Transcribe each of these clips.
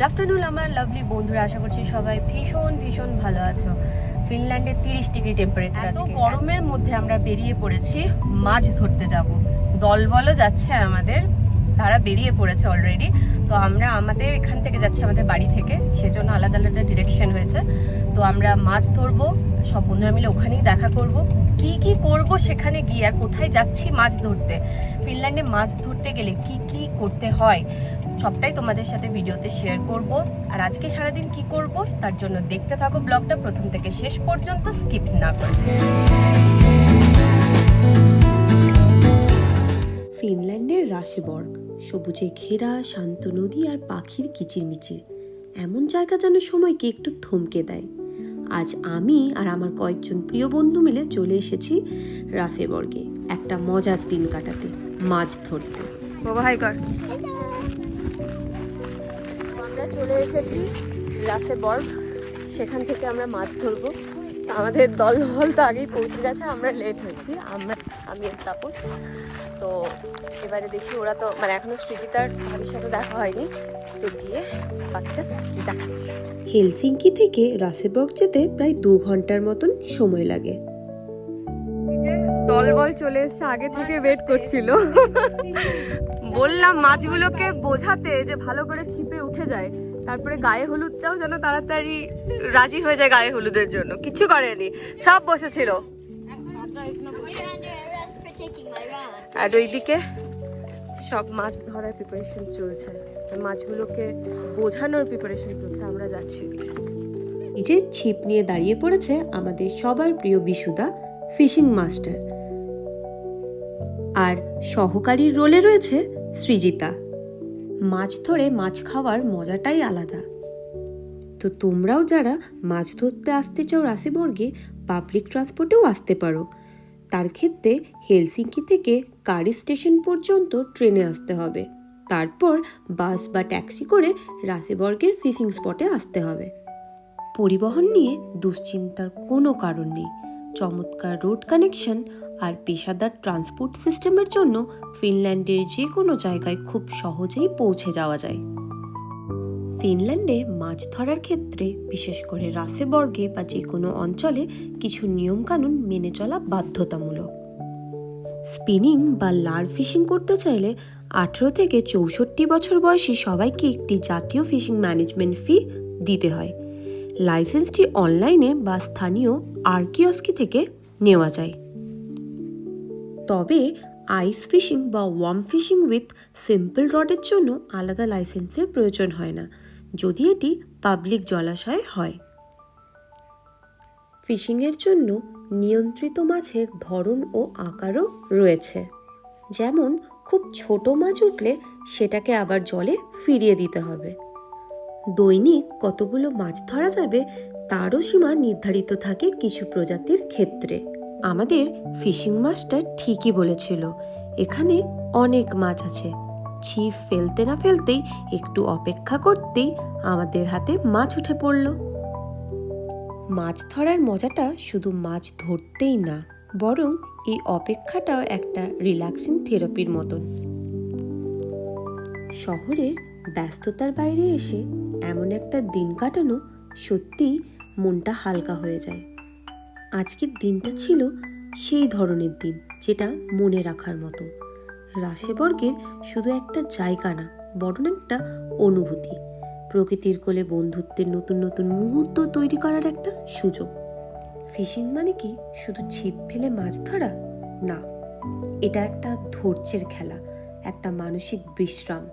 Good afternoon আমার lovely বন্ধুরা। আশা করছি সবাই ভীষণ ভীষণ ভালো আছো। ফিনল্যান্ডে তিরিশ ডিগ্রি টেম্পারেচার আছে গরমের মধ্যে আমরা বেরিয়ে পড়েছি মাছ ধরতে যাব। দলবলও যাচ্ছে আমাদের তারা বেরিয়ে পড়েছে অলরেডি তো আমরা আমাদের এখান থেকে যাচ্ছি আমাদের বাড়ি থেকে। সেজন্য আলাদা আলাদা ডিরেকশন হয়েছে। তো আমরা মাছ ধরবো সব বন্ধুরা মিলে ওখানেই দেখা করব। কি কি করব সেখানে গিয়ে আর কোথায় যাচ্ছি মাছ ধরতে? ফিনল্যান্ডে মাছ ধরতে গেলে কি কি করতে হয়, সবটাই তোমাদের সাথে ভিডিওতে শেয়ার করব। আর আজকে সারাদিন কি করব তার জন্য দেখতে থাকো ব্লগটা, প্রথম থেকে শেষ পর্যন্ত স্কিপ না করে। ফিনল্যান্ডের রাশেবর্গ, সবুজে ঘেরা, শান্ত নদী আর পাখির কিচিরমিচির। এমন জায়গা যেন সময়কে একটু থমকে দেয়। আজ আমি আর আমার কয়েকজন প্রিয় বন্ধু মিলে চলে এসেছি রাসেবর্গে একটা মজার দিন কাটাতে মাছ ধরতে। বাবা কর। আমরা চলে এসেছি রাসেবর্গ সেখান থেকে আমরা মাছ ধরবো। আমাদের দল হল তো আগেই পৌঁছে গেছে আমরা লেট হয়েছি। আমরা আমি তাপস। তো এবারে দেখি ওরা তো মানে এখনও সৃজিতার ভাবির সাথে দেখা হয়নি। তো গিয়ে বাকিটা দেখাচ্ছি। হেলসিঙ্কি থেকে রাসেবর্গ যেতে প্রায় দু ঘণ্টার মতন সময় লাগে। দলবল চলে এসছে আগে থেকে ওয়েট করছিল। বললাম মাছগুলোকে বোঝাতে যে ভালো করে ছিপে উঠে যায়। তারপরে গায়ে হলুদটাও যেন তাড়াতাড়ি রাজি হয়ে যায় গায়ে হলুদের জন্য। কিছু করেনি সব বসেছিল। আর ওইদিকে সব মাছ ধরার প্রিপারেশন চলছে। মাছগুলোকে বোঝানোর প্রিপারেশন চলছে, আমরা যাচ্ছি এই যে ছিপ নিয়ে দাঁড়িয়ে পড়েছে আমাদের সবার প্রিয় বিশুদা ফিশিং মাস্টার আর সহকারীর রোলে রয়েছে সৃজিতা। মাছ ধরে মাছ খাওয়ার মজাটাই আলাদা। তো তোমরাও যারা মাছ ধরতে আসতে চাও রাসেবর্গে পাবলিক ট্রান্সপোর্টেও আসতে পারো। তার ক্ষেত্রে হেলসিঙ্কি থেকে কারি স্টেশন পর্যন্ত ট্রেনে আসতে হবে। তারপর বাস বা ট্যাক্সি করে রাসেবর্গের ফিশিং স্পটে আসতে হবে। পরিবহন নিয়ে দুশ্চিন্তার কোনো কারণ নেই। চমৎকার রোড কানেকশন আর পেশাদার ট্রান্সপোর্ট সিস্টেমের জন্য ফিনল্যান্ডের যে কোনো জায়গায় খুব সহজেই পৌঁছে যাওয়া যায়। ফিনল্যান্ডে মাছ ধরার ক্ষেত্রে, বিশেষ করে রাসেবর্গে বা যে কোনো অঞ্চলে, কিছু নিয়মকানুন মেনে চলা বাধ্যতামূলক। স্পিনিং বা লার ফিশিং করতে চাইলে আঠেরো থেকে চৌষট্টি বছর বয়সী সবাইকে একটি জাতীয় ফিশিং ম্যানেজমেন্ট ফি দিতে হয়। লাইসেন্সটি অনলাইনে বা স্থানীয় আর্কিয়স্কি থেকে নেওয়া যায়। তবে আইস ফিশিং বা ওয়ার্ম ফিশিং উইথ সিম্পল রডের জন্য আলাদা লাইসেন্সের প্রয়োজন হয় না। যদি এটি পাবলিক জলাশয়ে হয়। ফিশিংয়ের জন্য নিয়ন্ত্রিত মাছের ধরন ও আকারও রয়েছে। যেমন, খুব ছোট মাছ উঠলে সেটাকে আবার জলে ফিরিয়ে দিতে হবে। দৈনিক কতগুলো মাছ ধরা যাবে তারও সীমা নির্ধারিত থাকে কিছু প্রজাতির ক্ষেত্রে। আমাদের ফিশিং মাস্টার ঠিকই বলেছিল, এখানে অনেক মাছ আছে। ছিপ ফেলতে না ফেলতেই একটু অপেক্ষা করতেই আমাদের হাতে মাছ উঠে পড়ল। মাছ ধরার মজাটা শুধু মাছ ধরতেই না, বরং এই অপেক্ষাটাও একটা রিল্যাক্সিং থেরাপির মতন। শহরের ব্যস্ততার বাইরে এসে এমন একটা দিন কাটানো সত্যিই মনটা হালকা হয়ে যায়। আজকের দিনটা ছিল সেই ধরনের দিন, যেটা মনে রাখার মতো। রাশেবর্গের শুধু একটা জায়গা না, বরং একটা অনুভূতি। প্রকৃতির কোলে বন্ধুত্বের নতুন নতুন মুহূর্ত তৈরি করার একটা সুযোগ। ফিশিং মানে কি, শুধু ছিপ ফেলে মাছ ধরা? না, এটা একটা ধৈর্যের খেলা, একটা মানসিক বিশ্রাম।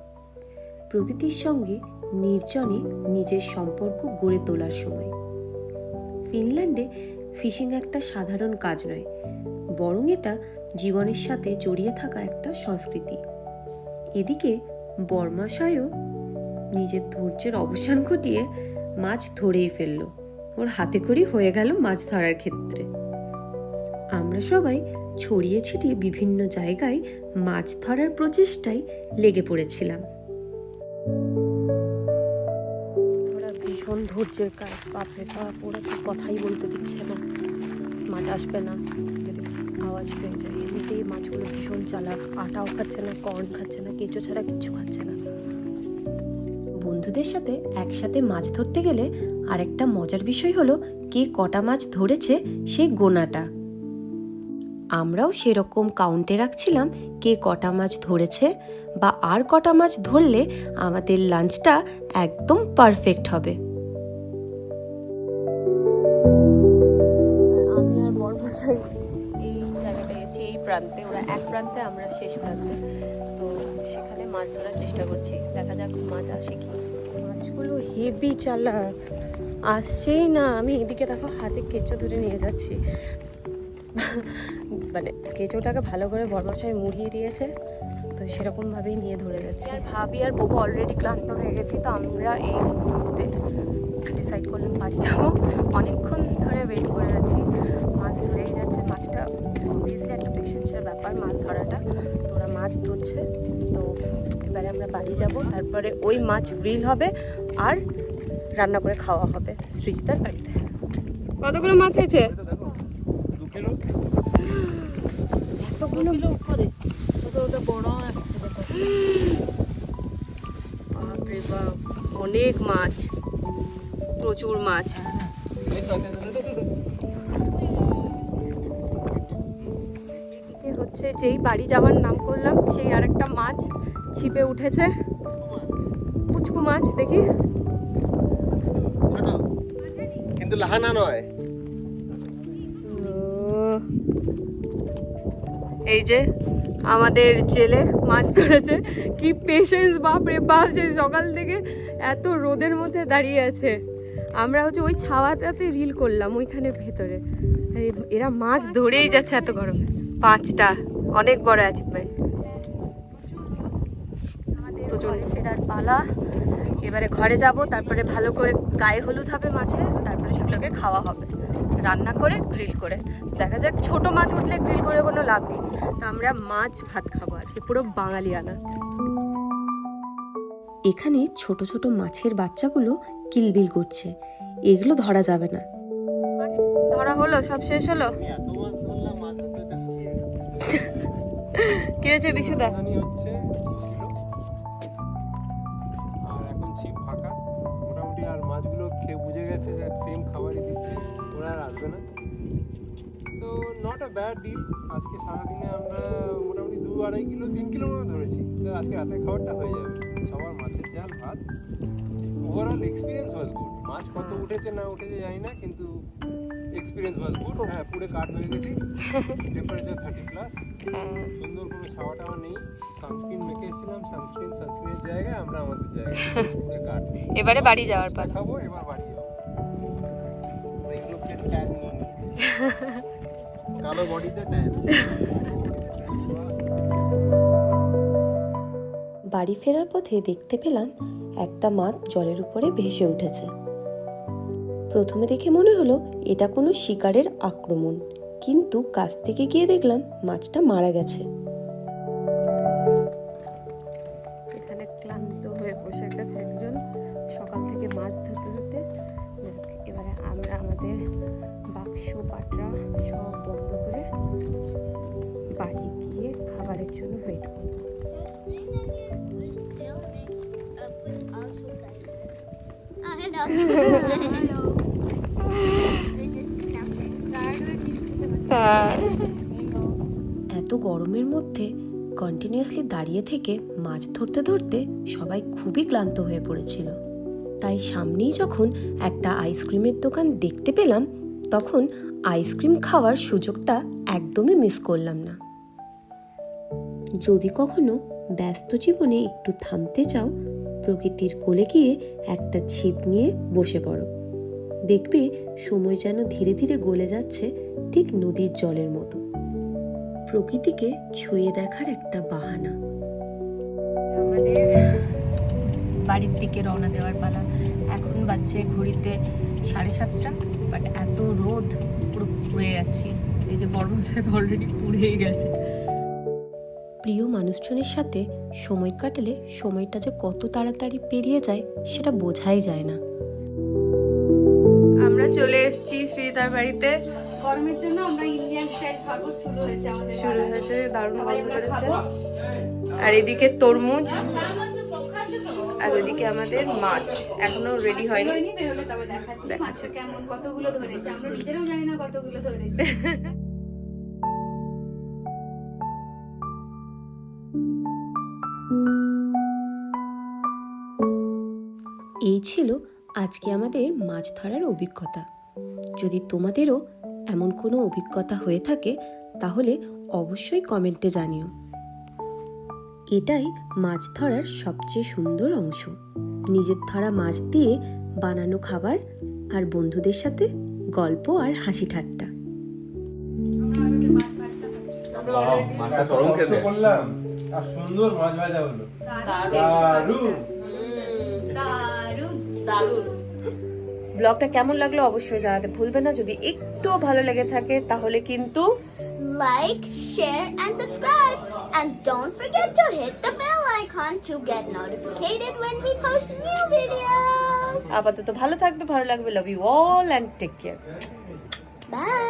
প্রকৃতির সঙ্গে নির্জনে নিজের সম্পর্ক গড়ে তোলার সময়। ফিনল্যান্ডে ফিশিং একটা সাধারণ কাজ নয় বরং এটা জীবনের সাথে জড়িয়ে থাকা একটা সংস্কৃতি। এদিকে বর্মাশয়ও নিজের ধৈর্যের অবসান ঘটিয়ে মাছ ধরেই ফেলল। ওর হাতে করি হয়ে গেল মাছ ধরার ক্ষেত্রে। আমরা সবাই ছড়িয়ে ছিটিয়ে বিভিন্ন জায়গায় মাছ ধরার প্রচেষ্টায় লেগে পড়েছিলাম। ধরা ভীষণ ধৈর্যের কাজ। বাপরে বাপ, ওরা তো কথাই বলতে দিচ্ছে না। মাছ আসবে না। আওয়াজ পেয়ে যায়। এমনিতেই মাছগুলো ভীষণ চালাক। আটাও খাচ্ছে না কর্ন খাচ্ছে না, কেঁচো ছাড়া কিচ্ছু খাচ্ছে না। বন্ধুদের সাথে একসাথে মাছ ধরতে গেলে আরেকটা মজার বিষয় হলো, কে কটা মাছ ধরেছে সেই গোনাটা। আমরাও সেরকম কাউন্টে রাখছিলাম কে কটা মাছ ধরেছে বা আর কটা মাছ ধরলে আমাদের লাঞ্চটা একদম পারফেক্ট হবে। প্রান্তে, ওরা এক প্রান্তে, আমরা শেষ প্রান্তে। তো সেখানে মাছ ধরার চেষ্টা করছি। দেখা যাক মাছ আসে কি। মাছগুলো হেভি চালা আসছেই না। আমি এদিকে দেখো, হাতে কেঁচো ধরে নিয়ে যাচ্ছি। মানে কেঁচোটাকে ভালো করে বর্মশাই মুড়িয়ে দিয়েছে। তো সেরকমভাবেই নিয়ে ধরে যাচ্ছে। আর ভাবি আর বউ অলরেডি ক্লান্ত হয়ে গেছি তো আমরা এই মুহূর্তে ডিসাইড করলাম বাড়ি যাব। অনেকক্ষণ ধরে ওয়েট করে আছি। মাছ ধরেই যাচ্ছে মাছটা অবভিয়াসলি একটা পেশেন্সের ব্যাপার মাছ ধরাটা। তো ওরা মাছ ধরছে তো এবারে আমরা বাড়ি যাব। তারপরে ওই মাছ গ্রিল হবে আর রান্না করে খাওয়া হবে সৃজিতার বাড়িতে। কতগুলো মাছ হয়েছে? এতগুলো? উপরে ওটা বড় আসছে দেখো। বাপরে বাপ অনেক মাছ। প্রচুর মাছ। হচ্ছে যেই বাড়ি যাওয়ার নাম করলাম সেই আরেকটা মাছ ছিপে উঠেছে। পুচকু মাছ দেখি। কিন্তু লাহানা নয়। এই যে আমাদের জেলে মাছ ধরেছে। কি পেশেন্স বাপ রে বাপ, যে সকাল থেকে এত রোদের মধ্যে দাঁড়িয়ে আছে। আমরা হচ্ছে ওই ছাওয়াটাতে রিল করলাম ওইখানে ভেতরে। এরা মাছ ধরেই যাচ্ছে এত গরমে। পাঁচটা, অনেক বড় আমাদের ঘরে ফেরার পালা। এবারে ঘরে যাব, তারপরে ভালো করে গায়ে হলুদ হবে মাছের, তারপরে সেগুলোকে খাওয়া হবে। রান্না করে গ্রিল করে। দেখা যাক ছোট মাছ উঠলে গ্রিল করে কোনো লাভ নেই। তো আমরা মাছ ভাত খাব আজকে পুরো বাঙালি বাঙালিয়ানা এখানে ছোট ছোট মাছের বাচ্চাগুলো কিলবিল করছে। এগুলো ধরা যাবে না। ধরা হলো সব শেষ হলো? আমি এত মাছ ধরলাম মাছ ধরতে ধরতে হাঁপিয়ে গেছি। কি হয়েছে বিশুদা আ আজকে সারাদিনে আমরা মোটামুটি দু আড়াই কিলো তিন কিলো মতো ধরেছি। তো আজকে রাতে খাবারটা হয়ে যাবে। সবার মাছের জাল ভাত। ওভারঅল এক্সপিরিয়েন্স ওয়াজ গুড মাছ কত উঠেছে না উঠেছে জানি না কিন্তু এক্সপিরিয়েন্স ওয়াজ গুড হ্যাঁ। পুরো কাঠ হয়ে গেছি। টেম্পারেচার থার্টি প্লাস সুন্দর কোনো ছাওয়া টাওয়া নেই। সানস্ক্রিন মেখে এসেছিলাম। সানস্ক্রিন সানস্ক্রিনের জায়গায় আমরা আমাদের জায়গায় পুরো কাঠ এবারে বাড়ি যাওয়ার পালা। খাব এবার বাড়ি যাব। কালো বডিতে বাড়ি ফেরার পথে দেখতে পেলাম একটা মাছ জলের উপরে ভেসে উঠেছে। প্রথমে দেখে মনে হলো এটা কোনো শিকারের আক্রমণ, কিন্তু কাছ থেকে গিয়ে দেখলাম মাছটা মারা গেছে। এত গরমের মধ্যে কন্টিনিউয়াসলি দাঁড়িয়ে থেকে মাছ ধরতে ধরতে সবাই খুবই ক্লান্ত হয়ে পড়েছিল। তাই সামনেই যখন একটা আইসক্রিমের দোকান দেখতে পেলাম, তখন আইসক্রিম খাওয়ার সুযোগটা একদমই মিস করলাম না। যদি কখনো ব্যস্ত জীবনে একটু থামতে চাও, প্রকৃতির কোলে গিয়ে একটা ছিপ নিয়ে বসে পড়ো। দেখবে সময় যেন ধীরে ধীরে গলে যাচ্ছে ঠিক নদীর জলের মতো। প্রকৃতিকে ছুঁয়ে দেখার একটা বাহানা। আমাদের বাড়ির দিকে রওনা দেওয়ার পালা। এখন বাজছে ঘড়িতে সাড়ে সাতটা বাট এত রোদ পুরো পুড়ে যাচ্ছি। এই যে বর্মসাদ অলরেডি পুড়েই গেছে। প্রিয় মানুষজনের সাথে সময় কাটালে সময়টা যে কত তাড়াতাড়ি পেরিয়ে যায় সেটা বোঝাই যায় না। আমরা চলে এসেছি শ্রীতার বাড়িতে। গরমের জন্য আমরা ইন্ডিয়ান স্টাইল শরবত শুরু হয়েছে আমাদের শুরু হয়েছে দারুণ গন্ধ আর এদিকে তরমুজ আর ওইদিকে আমাদের মাছ এখনও রেডি হয়নি। বেরোয়নি বেরোলে তবে দেখাচ্ছি। মাছটা কেমন কতগুলো ধরেছে। আমরা নিজেরাও জানি না কতগুলো ধরেছে। এই ছিল আজকে আমাদের মাছ ধরার অভিজ্ঞতা। যদি তোমাদেরও এমন কোনো অভিজ্ঞতা হয়ে থাকে তাহলে অবশ্যই কমেন্টে জানিও। এটাই মাছ ধরার সবচেয়ে সুন্দর অংশ। নিজের ধরা মাছ দিয়ে বানানো খাবার আর বন্ধুদের সাথে গল্প আর হাসি ঠাট্টা। সুন্দর মাছ ভাজা হলো ব্লগটা কেমন লাগল অবশ্যই জানাতে ভুলবে না যদি একটুও ভালো লেগে থাকে তাহলে কিন্তু like share and subscribe and don't forget to hit the bell icon to get notificated when we post new videos আপাতত ভালো থাকবে ভালো লাগবে love you all and take care bye